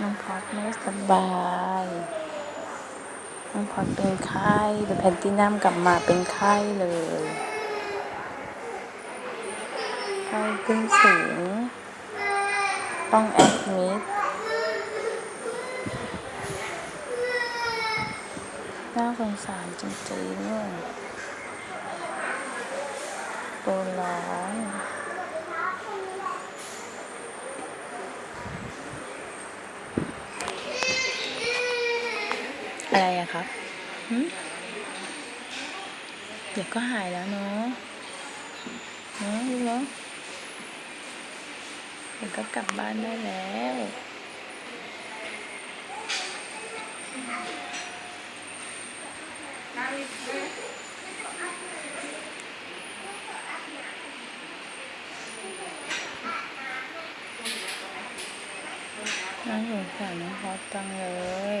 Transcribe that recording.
นอนพอดไม่สบายน้องพอดเป็นไข้แต่แพนตินัมกลับมาเป็นไข้เลยไข้ขึ้นสูง ต้องแอดมิดน่าสงสารจริงๆเลยตัวร้อน อะไรอะครับเดี๋ยวก็หายแล้วเนาะเนาะลูกเนาะเดี๋ยวก็กลับบ้านได้แล้วน่าสงสารน้องพอดจังเลย